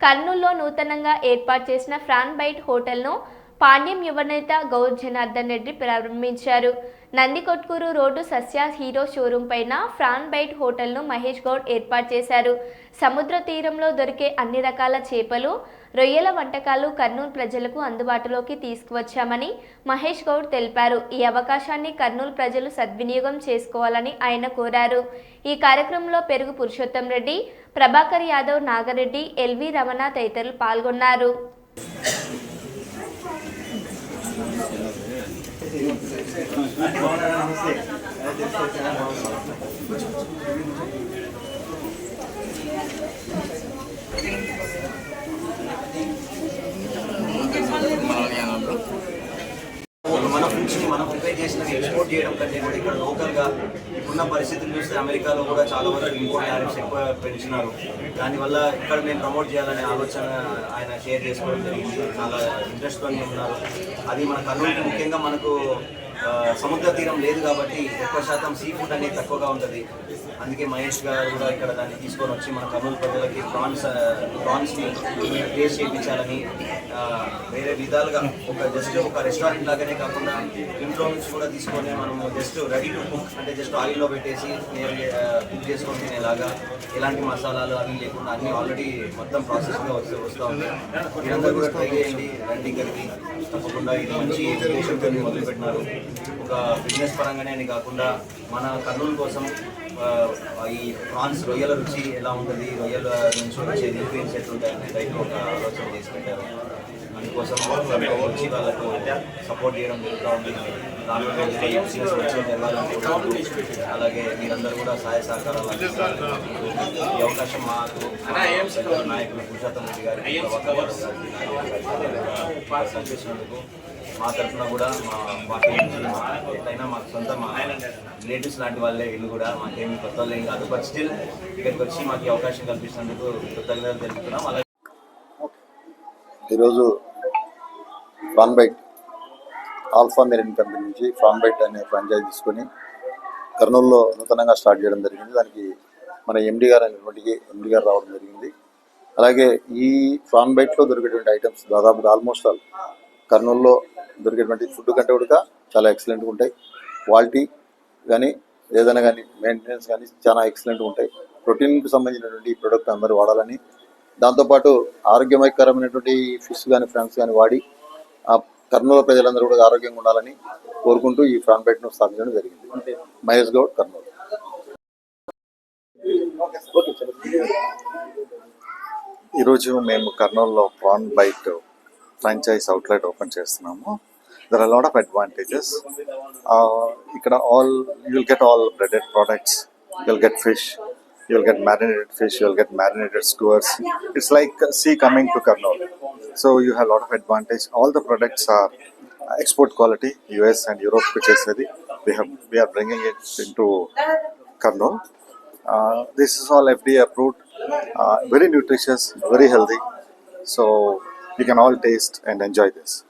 కర్నూలులో నూతనంగా ఏర్పాటు చేసిన ఫ్రాన్ బైట్ హోటల్ను పాండ్యం యువనేత గౌర్ జనార్దన్ రెడ్డి ప్రారంభించారు. Nandikotkur road Sasya hero showroom పైన ఫ్రాన్ బైట్ హోటల్ను మహేష్ గౌడ్ ఏర్పాటు చేశారు. సముద్ర తీరంలో దొరికే అన్ని రకాల చేపలు రొయ్యల వంటకాలు కర్నూలు ప్రజలకు అందుబాటులోకి తీసుకువచ్చామని మహేష్ గౌడ్ తెలిపారు. ఈ అవకాశాన్ని కర్నూలు ప్రజలు సద్వినియోగం చేసుకోవాలని ఆయన కోరారు. ఈ కార్యక్రమంలో పెరుగు పురుషోత్తం రెడ్డి ప్రభాకర్ యాదవ్ నాగరెడ్డి ఎల్వి రమణ తదితరులు పాల్గొన్నారు. 哎，对对对，哎，对对对，哎，对对对，哎，对对对，哎，对对对。మన మనం ప్రిపేర్ చేసినవి ఎక్స్పోర్ట్ చేయడం కంటే కూడా ఇక్కడ లోకల్గా ఇప్పుడున్న పరిస్థితులు చూస్తే అమెరికాలో కూడా చాలా వరకు ఇంపోర్ట్ టారిఫ్స్ ఎక్కువ పెంచినారు. దానివల్ల ఇక్కడ మేము ప్రమోట్ చేయాలనే ఆలోచన ఆయన షేర్ చేసుకోవడం జరిగింది. చాలా ఇంట్రెస్ట్తో ఉన్నారు. అది మన కర్నూలుకి ముఖ్యంగా మనకు సముద్ర తీరం లేదు కాబట్టి ఎక్కువ శాతం సీ ఫుడ్ అనేది తక్కువగా ఉంటుంది. అందుకే మహేష్ గారు కూడా ఇక్కడ దాన్ని తీసుకొని వచ్చి మన కర్నూలు ప్రజలకి ప్రాన్స్ ప్రాన్స్ని టేస్ట్ చేయించాలని వేరే విధాలుగా ఒక జస్ట్ ఒక రెస్టారెంట్ లాగానే కాకుండా ఇంట్లో నుంచి కూడా తీసుకొని మనము జస్ట్ రెడీ టు కుక్ అంటే జస్ట్ ఆయిల్లో పెట్టేసి కుక్ చేసుకొని తినేలాగా ఎలాంటి మసాలాలు అవి లేకుండా అన్నీ ఆల్రెడీ మొత్తం ప్రాసెస్గా వస్తూ వస్తూ ఉంటాయి మీరందరూ కూడా ట్రై చేయండి రండి ఇక్కడికి. తప్పకుండా ఇది మంచి ఉద్దేశంతో మొదలుపెట్టినారు. ఒక బిజినెస్ పరంగానే అని కాకుండా మన కర్నూలు కోసం ఈ ప్రాన్స్ రొయ్యల రుచి ఎలా ఉంటుంది రొయ్యల నుంచి వచ్చే న్యూట్రియన్స్ ఎట్లుంటాయి అనే టైప్ ఒక ఆలోచన చేసి పెట్టారు కోసం వచ్చి వాళ్ళకు సపోర్ట్ చేయడం జరుగుతూ ఉంది దాంట్లో బిజినెస్ మంచిగా జరగాలని అలాగే మీరందరూ కూడా సహాయ సహకారాలు ఈ అవకాశం మాకు నాయకులు పురుషోత్తం రెడ్డి గారికి ప్రభాకర్ యాదవ్ మా తరఫున కూడా మా పార్టీ నుంచి మా సొంత మా రిలేటివ్స్ లాంటి వాళ్ళే వీళ్ళు కూడా. మాకేమి కొత్త వాళ్ళు ఏం కాదు. బట్ స్టిల్ ఇక్కడికి వచ్చి మాకు అవకాశం కల్పిస్తున్నందుకు కృతజ్ఞతలు తెలుపుతున్నాం. అలాగే ఈరోజు prawn bite Alpha Marine company నుంచి ఫాన్ బైట్ అనే ఫ్రాంచైజ్ తీసుకొని కర్నూలులో నూతనంగా స్టార్ట్ చేయడం జరిగింది. దానికి మన ఎండి గారు అనేటువంటికి ఎండి గారు రావడం జరిగింది. అలాగే ఈ ఫాన్ బైట్లో దొరికేటువంటి ఐటమ్స్ దాదాపుగా ఆల్మోస్ట్ ఆల్ కర్నూలులో దొరికేటువంటి ఫుడ్ కంటే కూడా చాలా ఎక్సలెంట్గా ఉంటాయి. క్వాలిటీ కానీ ఏదైనా కానీ మెయింటెనెన్స్ కానీ చాలా ఎక్సలెంట్గా ఉంటాయి. ప్రోటీన్కి సంబంధించినటువంటి ఈ ప్రోడక్ట్ అందరూ వాడాలని దాంతోపాటు ఆరోగ్యకరమైనటువంటి ఫిష్ కానీ ఫ్రాన్స్ కానీ వాడి ఆ కర్నూలు ప్రజలందరూ కూడా ఆరోగ్యంగా ఉండాలని కోరుకుంటూ ఈ ఫ్రాన్ బైట్ను స్థాపించడం జరిగింది. మహేష్ గౌడ్ కర్నూలు. ఈరోజు మేము కర్నూలులో prawn bite franchise outlet open చేస్తున్నాము. There are lot of advantages ఇక్కడ all you will get all breaded products you will get fish you will get marinated fish you will get marinated skewers it's like sea coming to Kurnool So you have a lot of advantage. All the products are uh, export quality, US and Europe, which is ready. We have we are bringing it into Karnool. Uh, this is all FDA approved, uh, very nutritious, very healthy. So you can all taste and enjoy this.